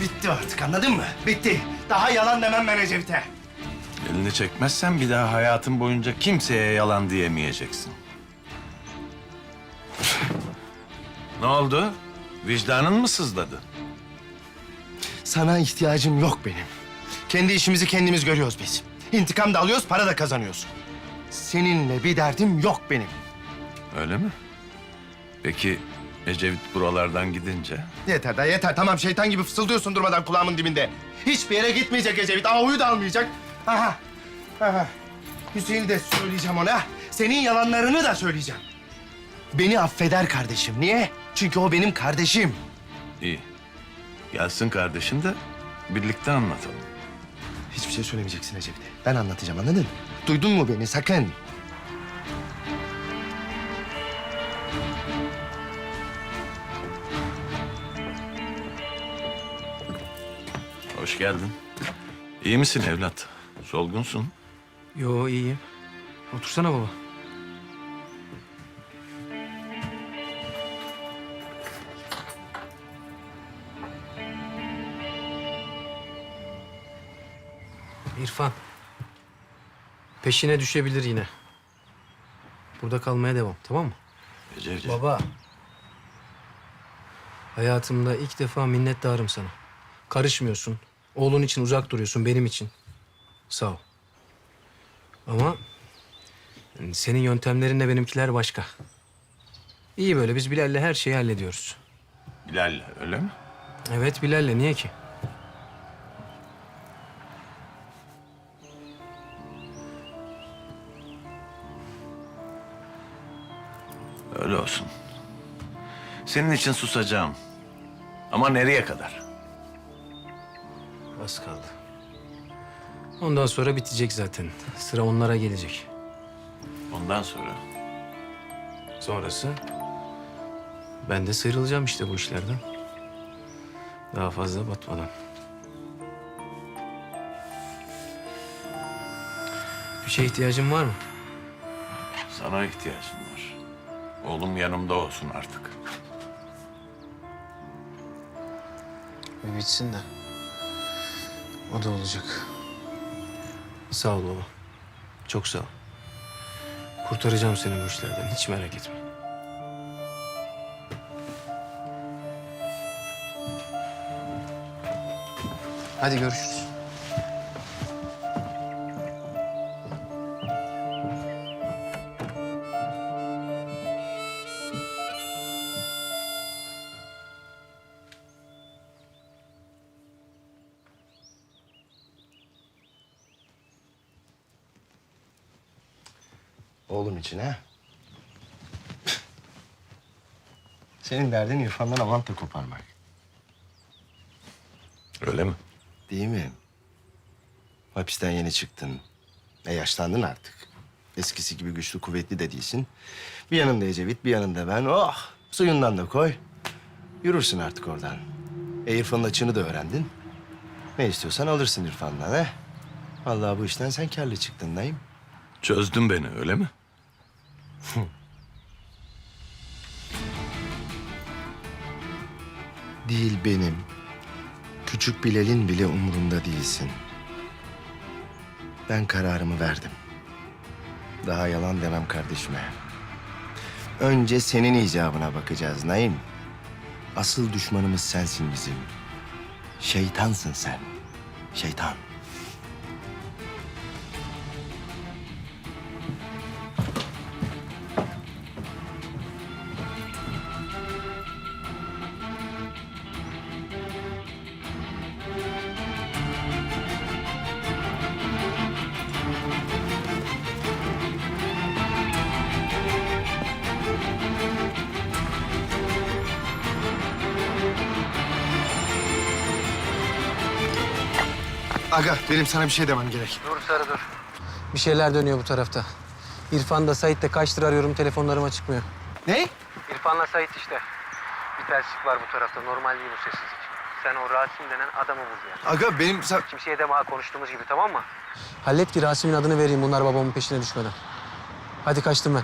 Bitti artık anladın mı? Bitti. Daha yalan demem ben Ecevit'e. Elini çekmezsen bir daha hayatın boyunca kimseye yalan diyemeyeceksin. ne oldu? Vicdanın mı sızladı? Sana ihtiyacım yok benim. Kendi işimizi kendimiz görüyoruz biz. İntikam da alıyoruz, para da kazanıyoruz. Seninle bir derdim yok benim. Öyle mi? Peki Ecevit buralardan gidince? Yeter da yeter. Tamam şeytan gibi fısıldıyorsun durmadan kulağımın dibinde. Hiçbir yere gitmeyecek Ecevit. Ahu'yu da almayacak. Aha. Aha. Hüseyin'i de söyleyeceğim ona. Senin yalanlarını da söyleyeceğim. Beni affeder kardeşim. Niye? Çünkü o benim kardeşim. İyi. Gelsin kardeşin de birlikte anlatalım. Hiçbir şey söylemeyeceksin Ecevit'e. Ben anlatacağım anladın mı? Duydun mu beni sakın? Hoş geldin. İyi misin evlat? Solgunsun. Yo iyiyim. Otursana baba. İrfan. Peşine düşebilir yine. Burada kalmaya devam, tamam mı? Ecevit. Baba. Hayatımda ilk defa minnettarım sana. Karışmıyorsun. Oğlun için uzak duruyorsun, benim için. Sağ ol. Ama yani senin yöntemlerinle benimkiler başka. İyi böyle biz Bilal'le her şeyi hallediyoruz. Bilal öyle mi? Evet Bilal'le niye ki? Öyle olsun. Senin için susacağım. Ama nereye kadar? Az kaldı. Ondan sonra bitecek zaten. Sıra onlara gelecek. Ondan sonra Sonrası ben de sıyrılacağım işte bu işlerden. Daha fazla batmadan. Bir şeye ihtiyacın var mı? sana ihtiyacım var. Oğlum yanımda olsun artık. Bir bitsin de. O da olacak. Sağ ol baba. Çok sağ ol. Kurtaracağım seni bu işlerden. Hiç merak etme. Hadi görüşürüz. Oğlum için ha? Senin derdin İrfan'dan avanta koparmak. Öyle mi? Değil mi? Hapisten yeni çıktın. E yaşlandın artık. Eskisi gibi güçlü kuvvetli de değilsin. Bir yanında Ecevit, bir yanında ben. Oh! Suyundan da koy. Yürürsün artık oradan. E İrfan'ın açığını da öğrendin. Ne istiyorsan alırsın İrfan'dan he. Vallahi bu işten sen karlı çıktın dayım. Çözdün beni öyle mi? Değil benim. Küçük Bilal'in bile umurunda değilsin. Ben kararımı verdim. Daha yalan demem kardeşime. Önce senin icabına bakacağız Naim. Asıl düşmanımız sensin bizim. Şeytansın sen. Şeytan. Aga benim sana bir şey demem gerek. Dur Sarı dur. Bir şeyler dönüyor bu tarafta. İrfan da Sait de kaçtır arıyorum telefonlarıma çıkmıyor. Ne? İrfan'la Sait işte. Bir terslik var bu tarafta. Normal değil bu sessizlik. Sen o Rasim denen adamı bul yani. Aga benim sen... Kimseye deme ha konuştuğumuz gibi tamam mı? Hallet ki Rasim'in adını vereyim bunlar babamın peşine düşmeden. Hadi kaçtım ben.